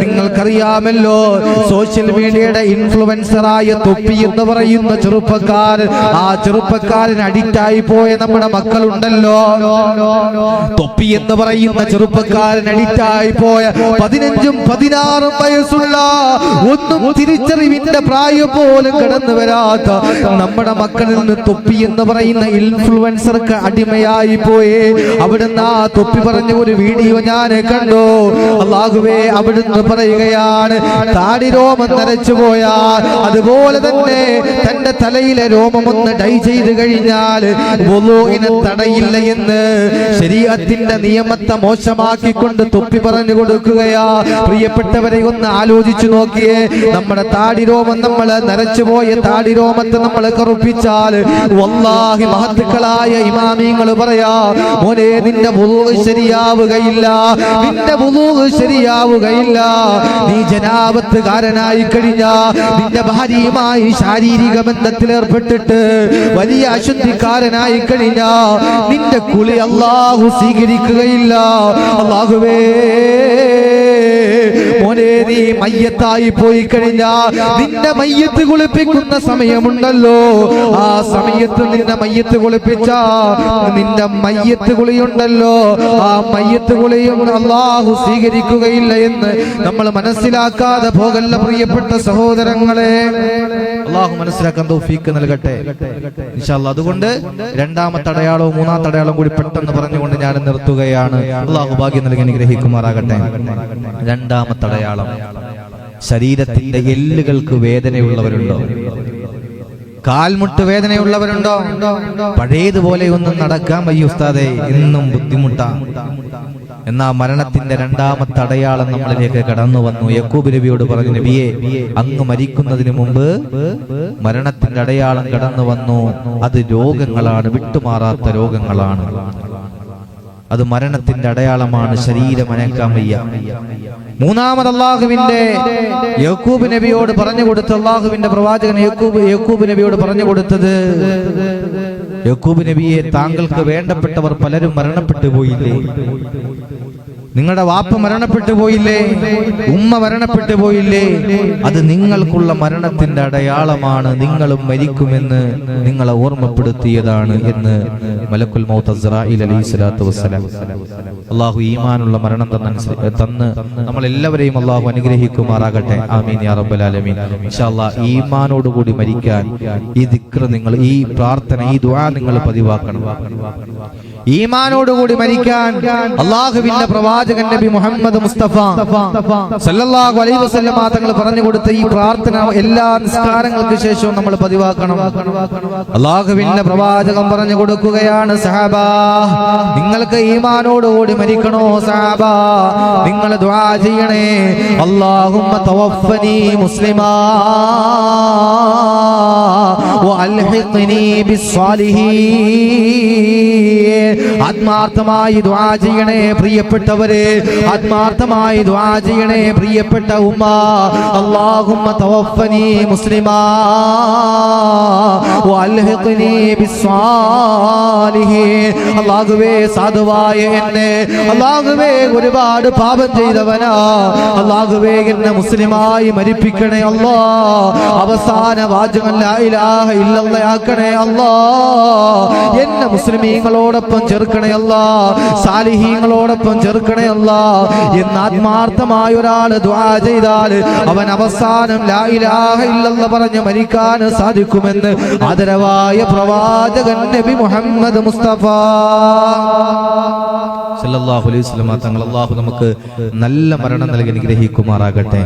നിങ്ങൾക്കറിയാമല്ലോ സോഷ്യൽ മീഡിയയുടെ ഇൻഫ്ലുവൻസറായ തൊപ്പി എന്ന് പറയുന്ന ചെറുപ്പക്കാരൻ ആ ചെറുപ്പക്കാരൻ അഡിക്റ്റായി പോയ നമ്മുടെ മക്കളുണ്ടല്ലോ. തൊപ്പി എന്ന് പറയുന്ന ചെറുപ്പക്കാരൻ അഡിക്റ്റായി പോയ പതിനഞ്ചും പതിനാറും വയസ്സുള്ള ഒന്നും തിരിച്ചറിവിന്റെ പ്രായം പോലും കടന്നു വരാത്ത നമ്മുടെ മക്കളിൽ നിന്ന് തൊപ്പി എന്ന് പറയുന്ന ഇൻഫ്ലുവൻസർക്ക് അടിമയായി പോയേ. അവിടുന്ന് ആ തൊപ്പി പറഞ്ഞ ഒരു വീഡിയോ ഞാൻ കണ്ടു. അള്ളാഹുവേ അവിടുന്ന് പറയുകയാണ്. താടി രോമം നരച്ചു പോയാൽ അതുപോലെ തന്നെ തന്റെ തലയിലെ രോമം ഒന്ന് ഡൈ ചെയ്ത് കഴിഞ്ഞാൽ തടയില്ല എന്ന് ശരീരത്തിന്റെ നിയമത്തെ മോശമാക്കിക്കൊണ്ട് തൊപ്പി പറഞ്ഞു കൊടുക്കുകയാ. പ്രിയപ്പെട്ടവരെ ഒന്ന് ആലോചിച്ചു നോക്കിയേ. നമ്മുടെ താടി രോമം നമ്മൾ നരച്ചുപോയ താടി രോമത്തെ നമ്മൾ കറുപ്പിച്ചാൽ വല്ലാഹി മഹത്തുക്കളായ ഇമാമിങ്ങൾ പറയാ മോനെ നിന്റെ ശരിയാവുകയില്ല. നിന്റെ ശരിയാവുകയില്ല. നീ ജനാപത്തുകാരനായി കഴിഞ്ഞ. നിന്റെ ഭാര്യയുമായി ശാരീരിക ബന്ധത്തിൽ ഏർപ്പെട്ടിട്ട് വലിയ അശുദ്ധിക്കാരനായി കഴിഞ്ഞ. നിന്റെ കുളി അള്ളാഹു സ്വീകരിക്കുകയില്ല. അള്ളാഹുവേ മയ്യത്തായി പോയി കഴിഞ്ഞാ നിന്റെ മയ്യത്ത് കുളിപ്പിക്കുന്ന സമയമുണ്ടല്ലോ. ആ സമയത്ത് നിന്റെ മയ്യത്ത് കുളിപ്പിച്ച നിന്റെ മയ്യത്ത് കുളിയുണ്ടല്ലോ. ആ മയ്യത്ത് കുളിയും അള്ളാഹു സ്വീകരിക്കുകയില്ല എന്ന് നമ്മൾ മനസ്സിലാക്കാതെ പോകല്ല പ്രിയപ്പെട്ട സഹോദരങ്ങളെ. അള്ളാഹു മനസ്സിലാക്കാൻ തൗഫീക്ക് നൽകട്ടെ. അതുകൊണ്ട് രണ്ടാമത്തെ അടയാളവും മൂന്നാമത്തെ അടയാളവും കൂടി പെട്ടെന്ന് പറഞ്ഞുകൊണ്ട് ഞാൻ നിർത്തുകയാണ്. അള്ളാഹു ഭാഗ്യം നൽകി അനുഗ്രഹിക്കുമാറാകട്ടെ. രണ്ടാമത്തെ അടയാളം. ശരീരത്തിന്റെ എല്ലുകൾക്ക് വേദനയുള്ളവരുണ്ടോ? കാൽമുട്ട് വേദനയുള്ളവരുണ്ടോ? പഴയതുപോലെ ഒന്നും നടക്കാൻ വയ്യ ഉസ്താദെ ഇന്നും ബുദ്ധിമുട്ടാ. എന്നാ മരണത്തിന്റെ രണ്ടാമത്തെ അടയാളം നമ്മളിലേക്ക് കടന്നു വന്നു. യക്കൂബ് നബിയോട് പറഞ്ഞു നബിയെ അങ്ങ് മരിക്കുന്നതിന് മുമ്പ് മരണത്തിന്റെ അടയാളം കടന്നു വന്നു. അത് രോഗങ്ങളാണ് വിട്ടുമാറാത്ത രോഗങ്ങളാണ്. അത് മരണത്തിന്റെ അടയാളമാണ് ശരീരം അനക്കാൻ വയ്യ. മൂന്നാമത് അള്ളാഹുവിന്റെ യക്കൂബ് നബിയോട് പറഞ്ഞു കൊടുത്ത അള്ളാഹുവിന്റെ പ്രവാചകൻ യക്കൂബ് യക്കൂബ് നബിയോട് പറഞ്ഞു കൊടുത്തത് യക്കൂബ് നബിയെ താങ്കൾക്ക് വേണ്ടപ്പെട്ടവർ പലരും മരണപ്പെട്ടു പോയില്ലേ? നിങ്ങളുടെ വാപ്പ മരണപ്പെട്ടു പോയില്ലേ? ഉമ്മ മരണപ്പെട്ടു പോയില്ലേ? അത് നിങ്ങൾക്കുള്ള മരണത്തിന്റെ അടയാളമാണ്. നിങ്ങളും മരിക്കുമെന്ന് നിങ്ങളെ ഓർമ്മപ്പെടുത്തിയതാണ് എന്ന് മലക്കുൽ മൗത്ത് അസ്രായിൽ വസ്സലാം. അള്ളാഹു ഈമാനുള്ള മരണം തന്ന തന്ന് നമ്മൾ എല്ലാവരെയും അള്ളാഹു അനുഗ്രഹിക്കുമാറാകട്ടെ. ആമീൻ യാ റബ്ബൽ ആലമീൻ. ഈമാനോട് ഈമാനോടുകൂടി മരിക്കാൻ ഈ ദിക്ര നിങ്ങൾ ഈ പ്രാർത്ഥന ഈ ദുആ നിങ്ങൾ പതിവാക്കണം. ഈമാനോടുകൂടി മരിക്കാൻ അള്ളാഹുവിന്റെ പ്രവാചകൻ നബി മുഹമ്മദ് മുസ്തഫ സല്ലല്ലാഹു അലൈഹി വസല്ലം തങ്ങൾ പറഞ്ഞു കൊടുത്ത ഈ പ്രാർത്ഥന എല്ലാ നിസ്കാരങ്ങൾക്ക് ശേഷവും നമ്മൾ പതിവാക്കണം. അള്ളാഹുവിന്റെ പ്രവാചകം പറഞ്ഞു കൊടുക്കുകയാണ് സഹാബാ നിങ്ങൾക്ക് ഈമാനോടുകൂടി മരിക്കണോ സഹാബാ? നിങ്ങൾ ദ്വാ ചെയ്യണേ. അള്ളാഹുമ്മ തവഫനി മുസ്ലിമാ. ആത്മാർത്ഥമായി ദുആ ചെയ്യണേ പ്രിയപ്പെട്ടവരെ ആത്മാർത്ഥമായി ദുആ ചെയ്യണേ പ്രിയപ്പെട്ട ഉമ്മ. അല്ലാഹുമ്മ തവഫനി മുസ്ലിമാ. അല്ലാഹുവേ സാധുവായ എന്നെ. അല്ലാഹുവേ ഒരുപാട് പാപം ചെയ്തവനാ. അള്ളാഹുവേ എന്നെ മുസ്ലിമായി മരിപ്പിക്കണേ അല്ലാ. അവസാന വാചകം ലാ ഇലാഹ ഇല്ലല്ലാഹ് ആക്കണേ അല്ലാ. എന്നെ മുസ്ലിമീങ്ങളോടൊപ്പം ചേർക്കണേ അല്ലാ. സാലിഹീങ്ങളോടൊപ്പം ചേർക്കണേ അല്ലാ. എന്ന് ആത്മാർത്ഥമായ ഒരാൾ ദുആ ചെയ്താൽ അവൻ അവസാനം ലാ ഇലാഹ ഇല്ലല്ലാഹ് പറഞ്ഞ് മരിക്കാൻ സാധിക്കുമെന്ന് ആദരവായ പ്രവാചകൻ നബി മുഹമ്മദ് മുസ്തഫ. സല്ലല്ലാഹു അലൈഹി വസല്ലം തങ്ങൾ അല്ലാഹു നമുക്ക് നല്ല മരണം നൽകി അനുഗ്രഹിക്കുമാറാകട്ടെ.